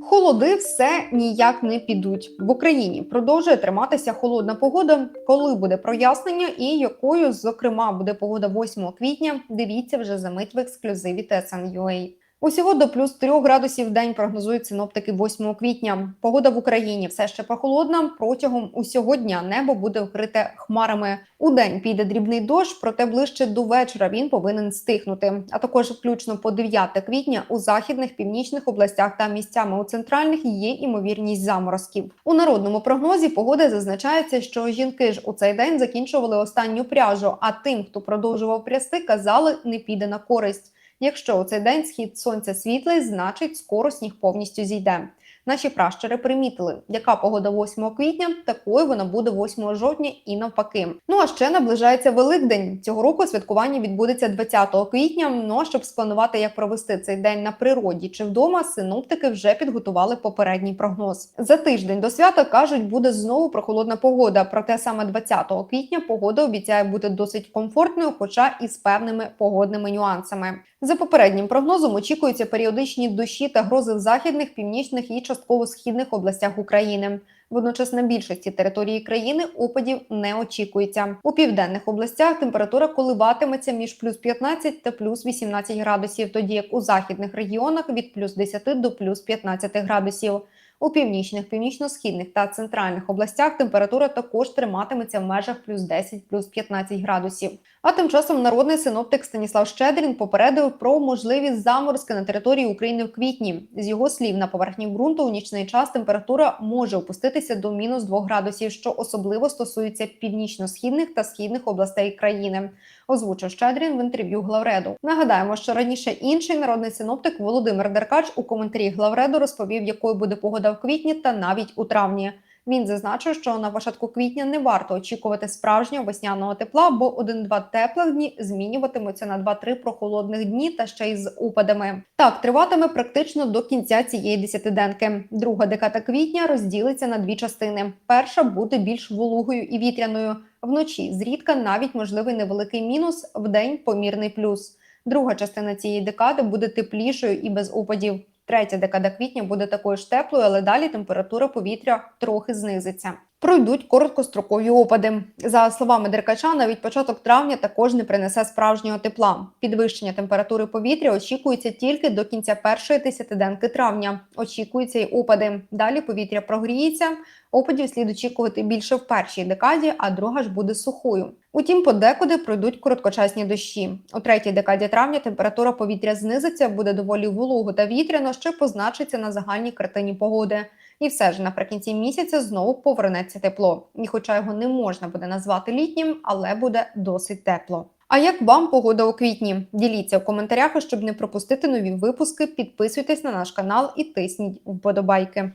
Холоди все ніяк не підуть. В Україні продовжує триматися холодна погода. Коли буде прояснення і якою, зокрема, буде погода 8 квітня, дивіться вже за мить в ексклюзиві TSN.ua. Усього до плюс 3 градусів в день прогнозують синоптики 8 квітня. Погода в Україні все ще прохолодна. Протягом усього дня небо буде вкрите хмарами. У день піде дрібний дощ, проте ближче до вечора він повинен стихнути. А також включно по 9 квітня у західних північних областях та місцями у центральних є імовірність заморозків. У народному прогнозі погоди зазначається, що жінки ж у цей день закінчували останню пряжу. А тим, хто продовжував прясти, казали, не піде на користь. Якщо у цей день схід сонця світлий, значить скоро сніг повністю зійде. Наші пращури примітили, яка погода 8 квітня, такою вона буде 8 жовтня і навпаки. Ну а ще наближається Великдень. Цього року святкування відбудеться 20 квітня. Ну а щоб спланувати, як провести цей день на природі чи вдома, синоптики вже підготували попередній прогноз. За тиждень до свята кажуть, буде знову прохолодна погода. Проте саме 20 квітня погода обіцяє бути досить комфортною, хоча і з певними погодними нюансами. За попереднім прогнозом очікуються періодичні дощі та грози в західних, північних і частково східних областях України. Водночас на більшості території країни опадів не очікується. У південних областях температура коливатиметься між плюс 15 та плюс 18 градусів, тоді як у західних регіонах від плюс 10 до плюс 15 градусів. У північних, північно-східних та центральних областях температура також триматиметься в межах плюс 10, плюс 15 градусів. А тим часом народний синоптик Станіслав Щедрін попередив про можливі заморозки на території України в квітні. З його слів, на поверхні ґрунту у нічний час температура може опуститися до мінус 2 градусів, що особливо стосується північно-східних та східних областей країни. Озвучив Щедрін в інтерв'ю Главреду. Нагадаємо, що раніше інший народний синоптик Володимир Деркач у коментарі Главреду розповів, якою буде погода в квітні та навіть у травні. Він зазначив, що на початку квітня не варто очікувати справжнього весняного тепла, бо 1-2 теплих дні змінюватимуться на 2-3 прохолодних дні та ще й з упадами. Так триватиме практично до кінця цієї десятиденки. Друга декада квітня розділиться на дві частини. Перша буде більш вологою і вітряною. Вночі зрідка навіть можливий невеликий мінус, вдень помірний плюс. Друга частина цієї декади буде теплішою і без опадів. Третя декада квітня буде такою ж теплою, але далі температура повітря трохи знизиться. Пройдуть короткострокові опади. За словами Деркача, навіть початок травня також не принесе справжнього тепла. Підвищення температури повітря очікується тільки до кінця першої десятиденки травня. Очікуються й опади. Далі повітря прогріється. Опадів слід очікувати більше в першій декаді, а друга ж буде сухою. Утім, подекуди пройдуть короткочасні дощі. У третій декаді травня температура повітря знизиться, буде доволі волого та вітряно, що позначиться на загальній картині погоди. І все ж наприкінці місяця знову повернеться тепло. І хоча його не можна буде назвати літнім, але буде досить тепло. А як вам погода у квітні? Діліться в коментарях, щоб не пропустити нові випуски. Підписуйтесь на наш канал і тисніть вподобайки.